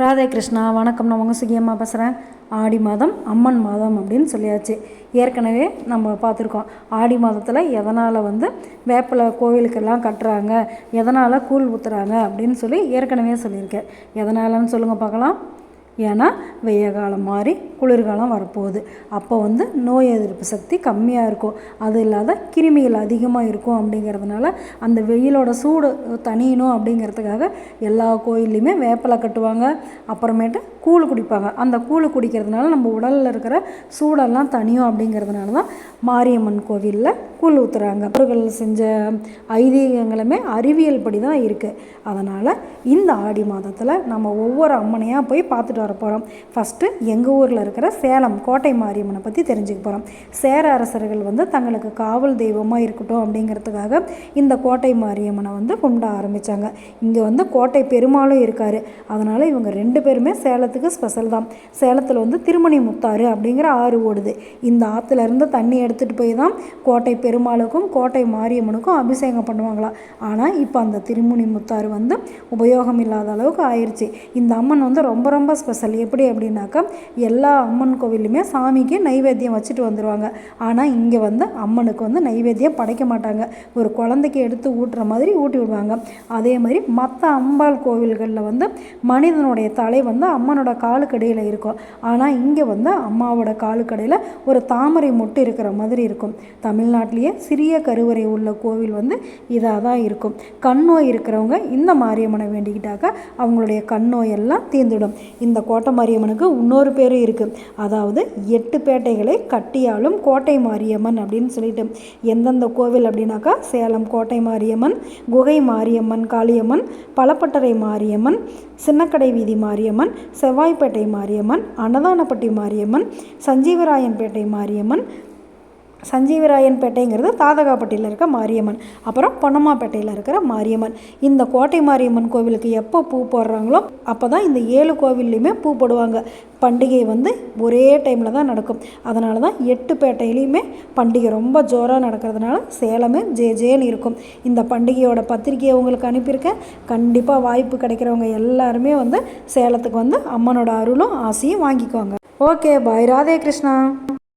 ராதே கிருஷ்ணா வணக்கம். நான் உங்கள் சுகியம்மா பேசுகிறேன் ஆடி மாதம் அம்மன் மாதம் அப்படின்னு சொல்லியாச்சு. ஏற்கனவே நம்ம பார்த்துருக்கோம். ஆடி மாதத்தில் எதனால் வந்து வேப்பிலை கோவிலுக்கெல்லாம் கட்டுறாங்க? எதனால் கூழ் ஊற்றுறாங்க அப்படின்னு சொல்லி ஏற்கனவே சொல்லியிருக்கேன். எதனாலன்னு சொல்லுங்கள் பார்க்கலாம். ஏன்னா வெய்ய காலம் மாதிரி குளிர்காலம் வரப்போகுது. அப்போ வந்து நோய் எதிர்ப்பு சக்தி கம்மியாக இருக்கும். அது இல்லாத கிருமிகள் அதிகமாக இருக்கும் அப்படிங்கிறதுனால அந்த வெயிலோட சூடு தணியணும் அப்படிங்கிறதுக்காக எல்லா கோயில்லையுமே வேப்பிலை கட்டுவாங்க. அப்புறமேட்டு கூழ் குடிப்பாங்க. அந்த கூழ் குடிக்கிறதுனால நம்ம உடலில் இருக்கிற சூடெல்லாம் தனியும் அப்படிங்கிறதுனால தான் மாரியம்மன் கோவிலில் கூழ் ஊற்றுறாங்க அவர்கள் செஞ்ச ஐதீகங்களுமே அறிவியல் படி தான் இருக்குது அதனால் இந்த ஆடி மாதத்தில் நம்ம ஒவ்வொரு அம்மனையாக போய் பார்த்துட்டு வர போகிறோம் ஃபஸ்ட்டு எங்கள் ஊரில் இருக்கிற சேலம் கோட்டை மாரியம்மனை பற்றி தெரிஞ்சுக்க போகிறோம் சேர அரசர்கள் வந்து தங்களுக்கு காவல் தெய்வமாக இருக்கட்டும் அப்படிங்கிறதுக்காக இந்த கோட்டை மாரியம்மனை வந்து கும்பிட ஆரம்பித்தாங்க இங்கே வந்து கோட்டை பெருமாளும் இருக்கார். அதனால் இவங்க ரெண்டு பேருமே சேலத்துக்கு ஸ்பெஷல் தான். சேலத்தில் வந்து திருமணி முத்தாறு அப்படிங்கிற ஆறு ஓடுது. இந்த ஆற்றுலேருந்து தண்ணி எடுத்துகிட்டு போய் தான் கோட்டை பெருமாளுக்கும் கோட்டை மாரியம்மனுக்கும் அபிஷேகம் பண்ணுவாங்களாம் ஆனால் இப்போ அந்த திருமுனி முத்தாறு வந்து உபயோகம் இல்லாத அளவுக்கு ஆயிடுச்சு இந்த அம்மன் வந்து ரொம்ப ரொம்ப ஸ்பெஷல் எப்படி அப்படின்னாக்கா எல்லா அம்மன் கோவிலுமே சாமிக்கு நைவேத்தியம் வச்சுட்டு வந்துடுவாங்க ஆனால் இங்கே வந்து அம்மனுக்கு வந்து நைவேத்தியம் படைக்க மாட்டாங்க. ஒரு குழந்தைக்கு எடுத்து ஊட்டுற மாதிரி ஊட்டி விடுவாங்க. அதே மாதிரி மற்ற அம்பாள் கோவில்களில் வந்து மனிதனுடைய தலை வந்து அம்மனோட காலுக்கடையில் இருக்கும். ஆனால் இங்கே வந்து அம்மாவோட காலுக்கடையில் ஒரு தாமரை மொட்டு இருக்கிற மாதிரி இருக்கும். தமிழ்நாட்டிலேயே சிறிய கருவறை உள்ள கோவில் வந்து இதாக தான் இருக்கும். கண் நோய் இருக்கிறவங்க இந்த மாரியம்மனை வேண்டிக்கிட்டாக்கா அவங்களுடைய கண் நோயெல்லாம் தீர்ந்துடும். இந்த கோட்டை மாரியம்மனுக்கு இன்னொரு பேர் இருக்குது அதாவது எட்டு பேட்டைகளை கட்டியாலும் கோட்டை மாரியம்மன் அப்படின்னு சொல்லிட்டு. எந்தெந்த கோவில் அப்படின்னாக்கா சேலம் கோட்டை மாரியம்மன் குகை மாரியம்மன் காளியம்மன் பலப்பட்டறை மாரியம்மன் சின்னக்கடை வீதி மாரியம்மன் செவ்வாய்ப்பேட்டை மாரியம்மன் அன்னதானப்பட்டி மாரியம்மன் சஞ்சீவராயன்பேட்டை மாரியம்மன் சஞ்சீவராயன்பேட்டைங்கிறது தாதகாப்பட்டியில் இருக்க மாரியம்மன். அப்புறம் பொன்னம்மாப்பேட்டையில் இருக்கிற மாரியம்மன். இந்த கோட்டை மாரியம்மன் கோவிலுக்கு எப்போ பூ போடுறாங்களோ அப்போ தான் இந்த ஏழு கோவில்லையுமே பூ போடுவாங்க. பண்டிகை வந்து ஒரே டைமில் தான் நடக்கும். அதனால தான் எட்டு பேட்டையிலையுமே பண்டிகை ரொம்ப ஜோராக நடக்கிறதுனால சேலமே ஜே ஜேன்னு இருக்கும். இந்த பண்டிகையோட பத்திரிகையை உங்களுக்கு அனுப்பியிருக்கேன். கண்டிப்பாக வாய்ப்பு கிடைக்கிறவங்க எல்லாருமே வந்து சேலத்துக்கு வந்து அம்மனோட அருளும் ஆசையும் வாங்கிக்குவாங்க ஓகே பாய். ராதே கிருஷ்ணா.